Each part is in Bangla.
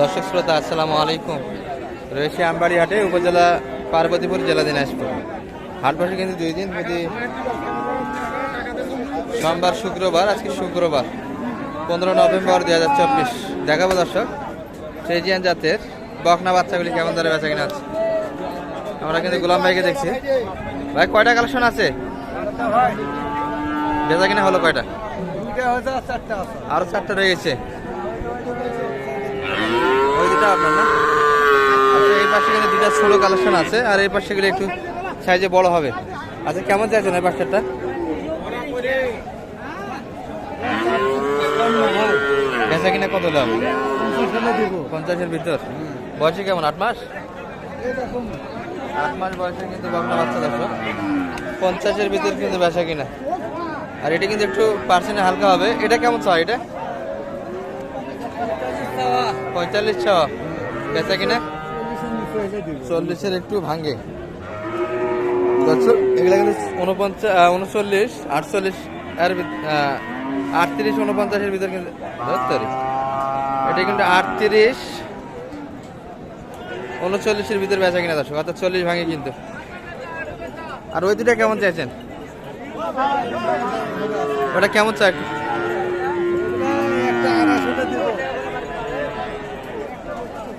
দর্শক শ্রোতা আসসালামু আলাইকুম। রয়েছে আমবাড়ি হাটে উপজেলা পার্বতীপুর জেলা দিনাজপুর। হাট বসে কিন্তু দুই দিন প্রতি সোমবার শুক্রবার আজকে শুক্রবার পনেরো নভেম্বর দুই হাজার চব্বিশ। দেখাবো দর্শক ফ্রেজিয়ান জাতের বকনা বাচ্চাগুলি কেমন ধরে বেচা কিনা আছে আমরা কিন্তু গোলাম ভাইকে দেখছি। ভাই কয়টা কালেকশন আছে? বেচা কিনা হলো কয়টা? আরও চারটা রয়ে গেছে ওই দুটো আপনার না আচ্ছা এই পাশে কিন্তু দুটা ষোলো কালেকশন আছে, আর এই পাশে গেলে একটু সাইজে বড় হবে। আচ্ছা কেমন চাইছেন এই পাশেরটা বেচা কিনা কত দাম? পঞ্চাশের ভিতর। বয়সে কেমন? আট মাস? আট মাস বয়সে কিন্তু বাংলা বাচ্চা, দেখো। পঞ্চাশের ভিতর কিন্তু বেচা কিনা। আর এটা কিন্তু একটু পার্সেন্টে হালকা হবে। এটা কেমন চাই এটা? পঁয়তাল্লিশ ছ বেচা কিনা? চল্লিশের একটু দর্শক, কিন্তু উনপঞ্চাশ উনচল্লিশ আটচল্লিশ এর আটত্রিশ উনপঞ্চাশের ভিতর কিন্তু। এটা কিন্তু আটত্রিশ উনচল্লিশের ভিতর বেচা কিনা দর্শক অর্থাৎ চল্লিশ ভাঙে কিন্তু। আর ওই দুটা কেমন চাইছেন? ওটা কেমন চাই?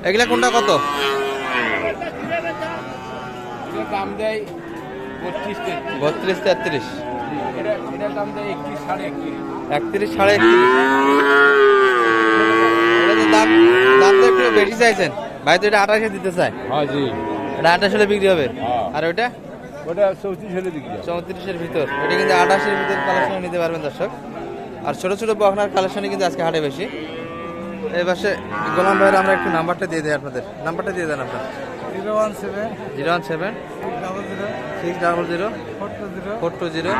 এগুলা কোনটা কত? দাম দেয় বত্রিশ তেত্রিশ। একত্রিশ সাড়ে একত্রিশ। দাম দাম তো একটু বেশি চাইছেন। ভাই তো এটা আঠাশে দিতে চায়। হ্যাঁ জি। এটা আঠাশ হলে বিক্রি হবে। হ্যাঁ। আর ওইটা? ওটা চৌত্রিশ হলে বিক্রি চৌত্রিশের ভিতর। এটা কিন্তু আঠাশের ভিতর কালেকশন নিতে পারবেন দর্শক। আর ছোট ছোট বকনার কালেকশনই কিন্তু আজকে হাটে বেশি। এই পাশে গোলাম ভাইয়ের আমরা একটু নাম্বারটা দিয়ে দিই আপনাদের। নাম্বারটা দিয়ে দেন আপনার। Zero one seven zero one seven six double zero four two zero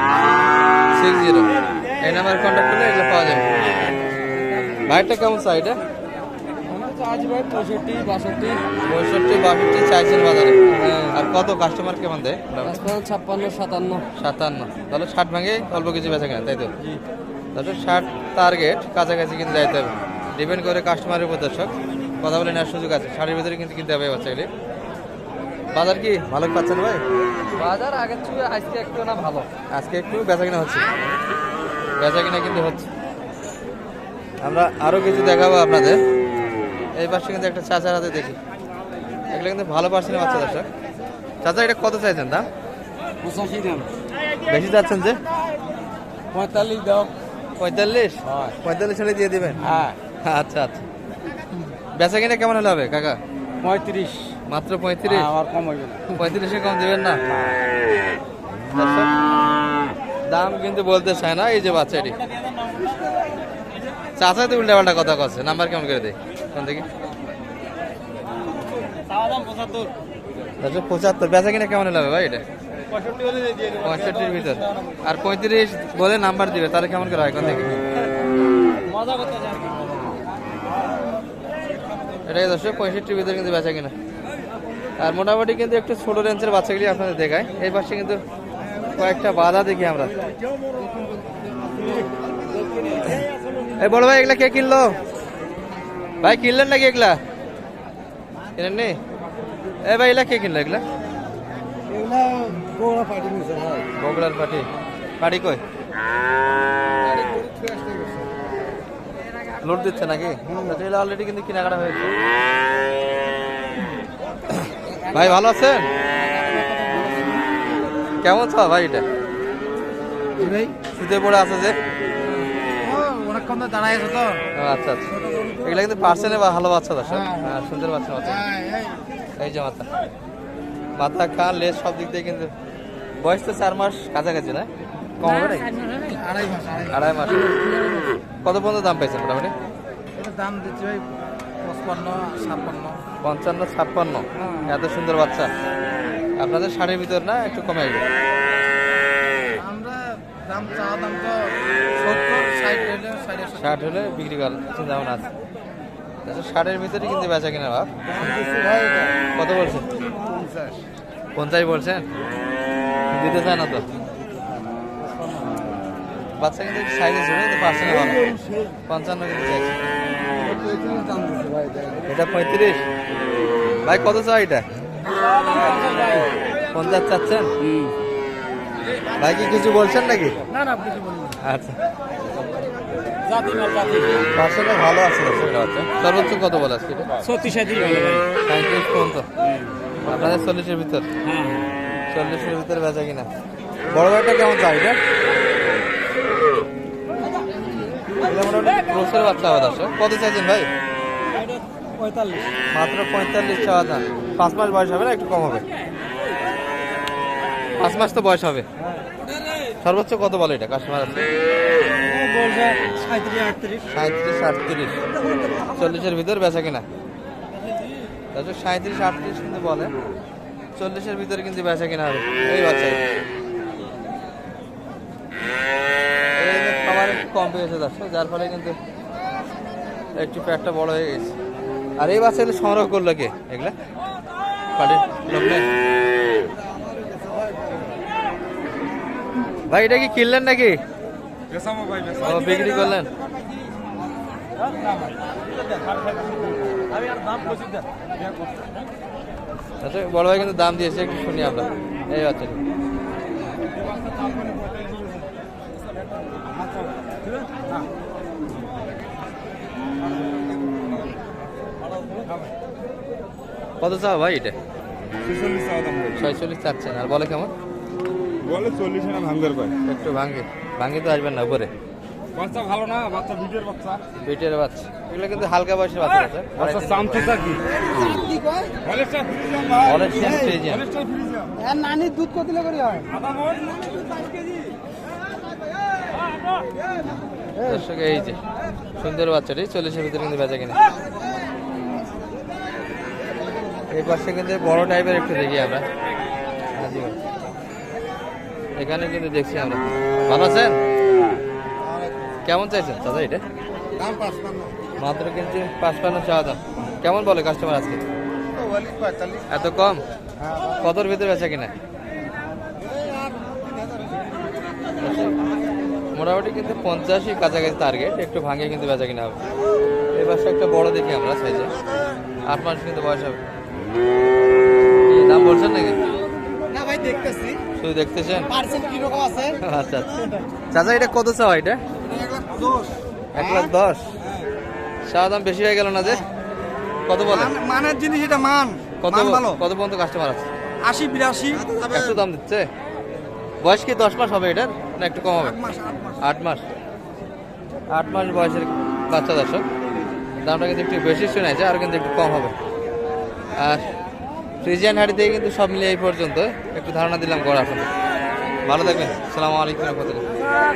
six zero. এই নাম্বার কন্ট্যাক্ট করলে এগুলো পাওয়া যাবে। ভাইটা কেমন আজ ভাই পঁয়ষট্টি বাষট্টি পঁয়ষট্টি বাষট্টি চাইছেন বাজারে আর কত কাস্টমার কেমন দেয়? ছাপ্পান্ন সাতান্ন। সাতান্ন। তাহলে ষাট ভাঙে অল্প কিছু বেচা কেনা তাই তো? তাহলে ষাট টার্গেট কাছাকাছি কিন্তু যাইতে হবে। ডিপেন্ড করে কাস্টমারের উপর দর্শক কথা বলে নেওয়ার সুযোগ আছে। শাড়ির ভিতরে কিন্তু কিনতে হবে বাচ্চাগুলি। বাজার কি? ভালো পাচ্ছেন ভাই? বাজার আগের থেকে আজকে একটু না ভালো। আজকে একটু বেচা কিনা হচ্ছে। বেচা কিনা কিন্তু হচ্ছে। আমরা আরও কিছু দেখাবো আপনাদের। এই পাশে কিন্তু একটা চাচার হাতে দেখি। এগুলো কিন্তু ভালো পার্সেন্টের বাচ্চা দর্শক। চাচা এটা কত চাইছেন দাম? পঁচাশি দাম বেশি চাচ্ছেন যে? পঁয়তাল্লিশ দাও। পঁয়তাল্লিশ? হয়। পঁয়তাল্লিশ হলে দিয়ে দেবেন? হ্যাঁ। আচ্ছা আচ্ছা। বেচা কিনা কেমন হলে হবে কাকা? পঁয়ত্রিশ। মাত্র পঁয়ত্রিশ? আমার কম হইবে না। পঁয়ত্রিশে কম দিবেন না? দাম কিন্তু বলতে চায় না এই যে বাচ্চাটি। চাচা তো উল্টা পাল্টা কথা কচ্ছে নাম্বার কেমন করে দেয় কোন থেকে পঁচাত্তর। বেচা কিনা কেমন হলে হবে ভাই এটা? পঁয়ষট্টির ভিতর। আর পঁয়ত্রিশ বলে নাম্বার দিবে তাহলে কেমন করে হয় কোন থেকে মজা করতে এটাই দর্শক পঁয়ষট্টির ভিতরে কিন্তু বেচা কিনা। আর মোটামুটি কিন্তু একটু ছোটো রেঞ্জের বাচ্চাগুলি আপনাদের দেখায়। এই পাশে কিন্তু কয়েকটা বাধা দেখি আমরা। এই বড় ভাই এগুলা কে কিনলো? ভাই কিনলেন নাকি এগুলা? কিনেন নি এ ভাই এগুলা কে কিনলো এগুলা? বগুড়ার পাটি পাটি কই? লোড দিচ্ছে নাকি? অলরেডি কিন্তু কেনাকাটা হয়েছে। ভাই ভালো আছেন? কেমন ছ ভাই এটা? ভাই। শীতে পড়ে আছে যে? অনেকক্ষণ তো দাঁড়ায় আছে তো। আচ্ছা আচ্ছা। এগুলা কিন্তু ভালো বাচ্চা দর্শক। হ্যাঁ। হ্যাঁ, সুন্দর বাচ্চা বাচ্চা। এই যে মাথা। মাথা কান লেজ সব দিক দিয়ে কিন্তু বয়স তো চার মাস কাছাকাছি না? কম হবে নাকি? আড়াই মাস। আড়াই মাস। কত পর্যন্ত দাম পাইছেন মোটামুটি? এটা দাম দিচ্ছে ভাই পঁচপান্ন ছাপ্পান্ন। পঞ্চান্ন ছাপ্পান্ন। হ্যাঁ। এত সুন্দর বাচ্চা। আপনাদের শাড়ির ভিতর না একটু কমে আসবে? আমরা দাম চাওয়া দাম তো সত্তর ষাট হলে বিক্রি করার চিন্তা ভাবনা আছে। আচ্ছা, ষাটের ভিতরে কিন্তু বেচা কিনা ভাই কত বলছেন? পঞ্চাশ। পঞ্চাশ বলছেন? দিতে চায় না তো। বাচ্চা কিন্তু সাইজে ছিল কিন্তু পার্সেন্ট ভালো পঞ্চান্ন কিন্তু চাইছে এটা পঁয়ত্রিশ। ভাই কত চাই এটা? পঞ্চাশ চাচ্ছেন? ভাই কি কিছু বলছেন নাকি? না না কিছু আচ্ছা। ভালো আছে সর্বোচ্চ কত বলে আজকে এটা? সত্যি সাঁত্রিশ পর্যন্ত। আপনাদের চল্লিশের ভিতর? হ্যাঁ। চল্লিশের ভিতরে বেচা কিনা। বড় ভাইটা কেমন চাই এটা? মোটামুটি বাচ্চা আবার আসে কত চাইছেন ভাই? পঁয়তাল্লিশ মাত্র পঁয়তাল্লিশ চাওয়া দাম পাঁচ মাস বয়স হবে না? একটু কম হবে। পাঁচ মাস তো বয়স হবে। সর্বোচ্চ কত বলে এটা কাস্টমার আছে? সাঁত্রিশ আটত্রিশ। চল্লিশের ভিতর বেচা কিনা? তাহলে সাঁত্রিশ আটত্রিশ কিন্তু বলে। চল্লিশের ভিতরে কিন্তু বেচা কিনা হবে। এই বাচ্চা এই যে খাবার একটু কম পেয়েছে দর্শক যার ফলে কিন্তু একটু পেটটা বড় হয়ে গেছে। আর এই বাচ্চাগুলো সংগ্রহ করল কে? এগুলা? লোক ভাই এটা কি কিনলেন নাকি? ও বিক্রি করলেন? আচ্ছা বড় ভাই কিন্তু দাম দিয়েছে একটু শুনি আমরা। এই বাচ্চা কত চাও ভাই এটা। ছয়চল্লিশ চাচ্ছেন আর বলে কেমন? বলে চল্লিশ না ভাঙ্গের একটু ভাঙ্গে ভাঙ্গে তো আসবেন না উপরে। বাচ্চা ভালো না বাচ্চা ভিডিওর বাচ্চা। পেটের বাচ্চা। এগুলো কিন্তু হালকা বয়সের বাচ্চা আছে বাচ্চা। কি? হলেস্টার ফ্রিজিয়াম ভাই। অলেকশন ফ্রিজিয়ান। হলেস্টার ফ্রিজিয়াম এর নানির দুধ কত দিলে করি হয়? আদা মন দর্শক এই যে সুন্দর বাচ্চাটি চল্লিশের ভিতরে কিন্তু বেচা কিনা। এই পাশে কিন্তু বড় টাইপের একটু দেখি আমরা। এখানে কিন্তু দেখছি আমরা। ভালো আছেন? কেমন চাইছেন? দাদা এটা? মাত্র কিন্তু পাঁচপান্ন চাওয়া দাম। কেমন বলে কাস্টমার আজকে? এত কম? কতর ভিতরে বেচা কিনা? মোটামুটি কিন্তু পঞ্চাশই কাছাকাছি টার্গেট একটু ভাঙে কিন্তু বেচা কিনা হবে। পাশে একটা বড় দেখি আমরা সাইজে আট মাস কিন্তু বয়স হবে। দাম বলছেন নাকি? না ভাই দেখতেছি। শুধু দেখতেছেন? পার্সেন্ট কীরকম আছে? আচ্ছা আচ্ছা। চাচা এটা কত চাওয়া এটা? দোষ এক লাখ দশ। চাওয়া দাম বেশি হয়ে গেল না যে? কত বলে? মানের জিনিস এটা মান। কত ভালো। কত পর্যন্ত কাস্টমার আছে? আশি বিরাশি। একটু দাম দিচ্ছে? বয়স কি দশ মাস হবে এটার? না একটু কম হবে? মাস আট মাস। আট মাস। আট মাস বয়সের বাচ্চা দর্শক। দামটা কিন্তু একটু বেশি শোনাইছে আর কিন্তু একটু কম হবে। আর ফ্রিজিয়ান হাড়ি থেকে কিন্তু সব মিলিয়ে এই পর্যন্ত। একটু ধারণা দিলাম গড় ভালো থাকবেন। সালামু আলাইকুম রহমতুল্লাহ।